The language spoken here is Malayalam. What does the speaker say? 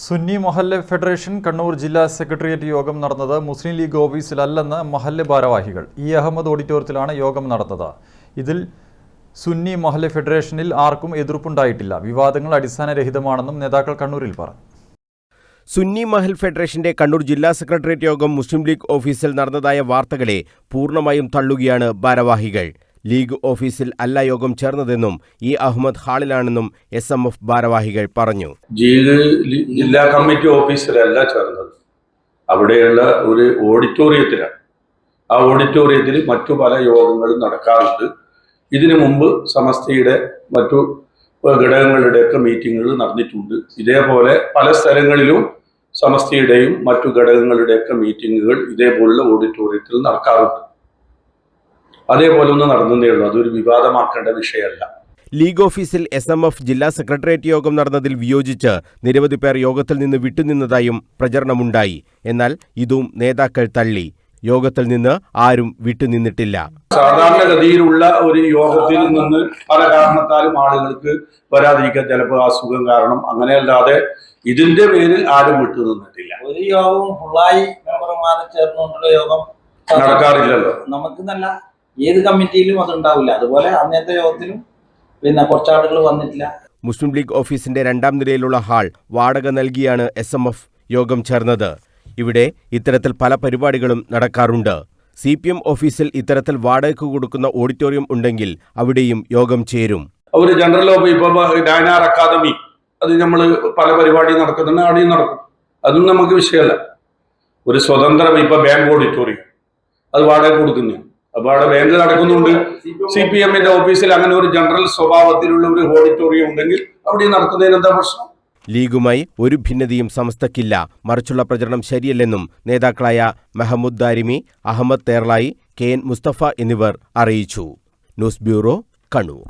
സുന്നി മൊഹല്ലെ ഫെഡറേഷൻ കണ്ണൂർ ജില്ലാ സെക്രട്ടേറിയറ്റ് യോഗം നടന്നത് മുസ്ലിം ലീഗ് ഓഫീസിലല്ലെന്ന് മഹല്ല് ഭാരവാഹികൾ. ഇ അഹമ്മദ് ഓഡിറ്റോറിയത്തിലാണ് യോഗം നടന്നത്. ഇതിൽ സുന്നി മൊഹല്ലെ ഫെഡറേഷനിൽ ആർക്കും എതിർപ്പുണ്ടായിട്ടില്ല. വിവാദങ്ങൾ അടിസ്ഥാനരഹിതമാണെന്നും നേതാക്കൾ കണ്ണൂരിൽ പറഞ്ഞു. സുന്നി മഹൽ ഫെഡറേഷന്റെ കണ്ണൂർ ജില്ലാ സെക്രട്ടേറിയറ്റ് യോഗം മുസ്ലിം ലീഗ് ഓഫീസിൽ നടന്നതായ വാർത്തകളെ പൂർണമായും തള്ളുകയാണ് ഭാരവാഹികൾ. ലീഗ് ഓഫീസിൽ അല്ല യോഗം ചേർന്നതെന്നും ഇ അഹമ്മദ് ഹാളിലാണെന്നും എസ് എം എഫ് ഭാരവാഹികൾ പറഞ്ഞു. ജില്ലാ കമ്മിറ്റി ഓഫീസിലല്ല ചേർന്നത്. അവിടെയുള്ള ഒരു ഓഡിറ്റോറിയത്തിലാണ്. ആ ഓഡിറ്റോറിയത്തിൽ മറ്റു പല യോഗങ്ങളും നടക്കാറുണ്ട്. ഇതിനു മുമ്പ് സമസ്തയുടെ മറ്റു ഘടകങ്ങളുടെയൊക്കെ മീറ്റിങ്ങുകൾ നടന്നിട്ടുണ്ട്. ഇതേപോലെ പല സ്ഥലങ്ങളിലും സമസ്തയുടെയും മറ്റു ഘടകങ്ങളുടെയൊക്കെ മീറ്റിങ്ങുകൾ ഇതേപോലുള്ള ഓഡിറ്റോറിയത്തിൽ നടക്കാറുണ്ട്. അതേപോലെ ഒന്ന് നടന്നതേ ഉള്ളൂ. അതൊരു വിവാദമാക്കേണ്ട വിഷയമല്ല. ലീഗ് ഓഫീസിൽ എസ് എം എഫ് ജില്ലാ സെക്രട്ടേറിയറ്റ് യോഗം നടന്നതിൽ വിയോജിച്ച് നിരവധി പേർ യോഗത്തിൽ നിന്ന് വിട്ടുനിന്നതായും പ്രചരണമുണ്ടായി. എന്നാൽ ഇതും നേതാക്കൾ തള്ളി. യോഗത്തിൽ നിന്ന് ആരും വിട്ടുനിന്നിട്ടില്ല. സാധാരണഗതിയിലുള്ള ഒരു യോഗത്തിൽ നിന്ന് പല കാരണത്താലും ആളുകൾക്ക് വരാതിരിക്കാൻ ചിലപ്പോൾ അസുഖം കാരണം അങ്ങനെയല്ലാതെ ഇതിന്റെ പേരിൽ ആരും വിട്ടുനിന്നിട്ടില്ല. ഒരു യോഗവും ഫുള്ളായി മെമ്പർമാരെ ചേർന്നുകൊണ്ടുള്ള യോഗം നടക്കാറില്ലല്ലോ. നമുക്ക് നല്ല ഏത് കമ്മിറ്റിയിലും അതുണ്ടാവില്ല. അതുപോലെ അന്നത്തെ യോഗത്തിലും പിന്നെ കുറച്ചാളുകൾ വന്നിട്ടില്ല. മുസ്ലിം ലീഗ് ഓഫീസിന്റെ രണ്ടാം നിലയിലുള്ള ഹാൾ വാടക നൽകിയാണ് എസ് എം എഫ് യോഗം ചേർന്നത്. ഇവിടെ ഇത്തരത്തിൽ പല പരിപാടികളും നടക്കാറുണ്ട്. സി പി എം ഓഫീസിൽ ഇത്തരത്തിൽ വാടകയ്ക്ക് കൊടുക്കുന്ന ഓഡിറ്റോറിയം ഉണ്ടെങ്കിൽ അവിടെയും യോഗം ചേരും. ഒരു ജനറൽ ഓഫ് ഡയനാർ അക്കാദമി അത് നമ്മൾ പല പരിപാടി നടക്കുന്നുണ്ട് അവിടെയും നടക്കും. അതൊന്നും നമുക്ക് വിഷയമല്ല. ഒരു സ്വതന്ത്ര ഇപ്പൊ ബാങ്ക് ഓഡിറ്റോറിയം. അത് വാടക കൊടുക്കുന്നു അപ്പൊ അവിടെ വേനൽ നടക്കുന്നുണ്ട്. സി പി എമ്മിന്റെ ഓഫീസിൽ അങ്ങനെ ഒരു ജനറൽ സ്വഭാവത്തിലുള്ള ഒരു ഓഡിറ്റോറിയം ഉണ്ടെങ്കിൽ അവിടെ നടക്കുന്നതിന് എന്താ പ്രശ്നം? ലീഗുമായി ഒരു ഭിന്നതയും സമസ്തക്കില്ല. മറിച്ചുള്ള പ്രചരണം ശരിയല്ലെന്നും നേതാക്കളായ മെഹമ്മൂദ് ദാരിമി അഹമ്മദ് തേർളായി കെ എൻ മുസ്തഫ എന്നിവർ അറിയിച്ചു. News bureau Kannur.